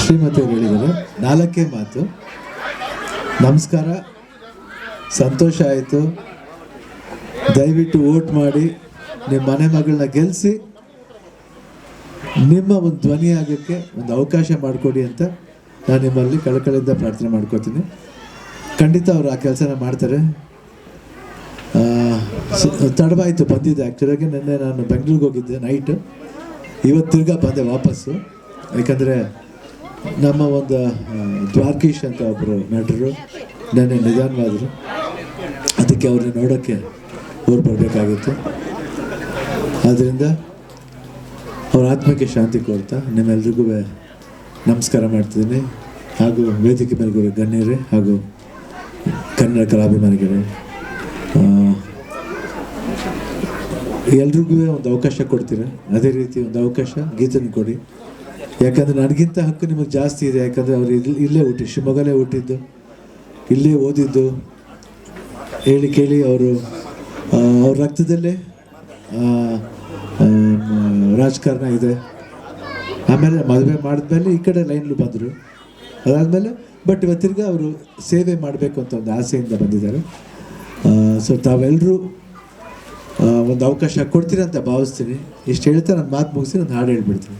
ಶ್ರೀಮತಿ ಅವರು ಹೇಳಿದ್ದಾರೆ. ನಾಲ್ಕೇ ಮಾತು. ನಮಸ್ಕಾರ. ಸಂತೋಷ ಆಯಿತು. ದಯವಿಟ್ಟು ವೋಟ್ ಮಾಡಿ. ನಿಮ್ಮ ಮನೆ ಮಗಳನ್ನ ಗೆಲ್ಲಿಸಿ ನಿಮ್ಮ ಒಂದು ಧ್ವನಿ ಆಗೋಕ್ಕೆ ಒಂದು ಅವಕಾಶ ಮಾಡಿಕೊಡಿ ಅಂತ ನಾನು ನಿಮ್ಮಲ್ಲಿ ಕಳಕಳಿಂದ ಪ್ರಾರ್ಥನೆ ಮಾಡ್ಕೋತೀನಿ. ಖಂಡಿತ ಅವರು ಆ ಕೆಲಸನ ಮಾಡ್ತಾರೆ. ತಡವಾಯಿತು ಬಂದಿದ್ದೆ ಆ್ಯಕ್ಚುಲಾಗಿ ನಿನ್ನೆ ನಾನು ಬೆಂಗಳೂರಿಗೆ ಹೋಗಿದ್ದೆ ನೈಟ್ ಇವತ್ತು ತಿರ್ಗಾ ಬಂದೆ ವಾಪಸ್ಸು. ಯಾಕಂದರೆ ನಮ್ಮ ಒಂದು ದ್ವಾರ್ಕೀಶ್ ಅಂತ ಒಬ್ಬರು ನಟರು, ನನ್ನ ನಿಧಾನವಾದರು. ಅದಕ್ಕೆ ಅವ್ರನ್ನ ನೋಡೋಕ್ಕೆ ಊರು ಬರಬೇಕಾಗಿತ್ತು. ಆದ್ದರಿಂದ ಅವ್ರ ಆತ್ಮಕ್ಕೆ ಶಾಂತಿ ಕೋರ್ತಾ ನಿಮ್ಮೆಲ್ರಿಗೂ ನಮಸ್ಕಾರ ಮಾಡ್ತಿದ್ದೀನಿ. ಹಾಗೂ ವೇದಿಕೆ ಮೇಲೆ ಗಣ್ಯರೇ ಹಾಗೂ ಕನ್ನಡ ಕಲಾಭಿಮಾನಿಗಳೇ ಎಲ್ರಿಗೂ ಒಂದು ಅವಕಾಶ ಕೊಡ್ತೀರಾ? ಅದೇ ರೀತಿ ಒಂದು ಅವಕಾಶ ಗೀತನ ಕೊಡಿ. ಯಾಕಂದರೆ ನನಗಿಂತ ಹಕ್ಕು ನಿಮಗೆ ಜಾಸ್ತಿ ಇದೆ, ಯಾಕಂದರೆ ಅವ್ರು ಇಲ್ಲಿ ಇಲ್ಲೇ ಹುಟ್ಟಿ ಶಿವಮೊಗ್ಗಲೇ ಹುಟ್ಟಿದ್ದು, ಇಲ್ಲೇ ಓದಿದ್ದು. ಹೇಳಿ ಕೇಳಿ ಅವರು ಅವ್ರ ರಕ್ತದಲ್ಲೇ ರಾಜಕಾರಣ ಇದೆ. ಆಮೇಲೆ ಮದುವೆ ಮಾಡಿದ್ಮೇಲೆ ಈ ಕಡೆ ಲೈನ್ಲು ಬಂದರು. ಅದಾದಮೇಲೆ, ಬಟ್ ಇವತ್ತಿರ್ಗ ಅವರು ಸೇವೆ ಮಾಡಬೇಕು ಅಂತ ಒಂದು ಆಸೆಯಿಂದ ಬಂದಿದ್ದಾರೆ. ಸೊ ತಾವೆಲ್ಲರೂ ಒಂದು ಅವಕಾಶ ಕೊಡ್ತೀರ ಅಂತ ಭಾವಿಸ್ತೀನಿ. ಇಷ್ಟು ಹೇಳ್ತಾ ನಾನು ಮಾತು ಮುಗಿಸಿ, ನಾನು ಹಾಡು ಹೇಳ್ಬಿಡ್ತೀನಿ.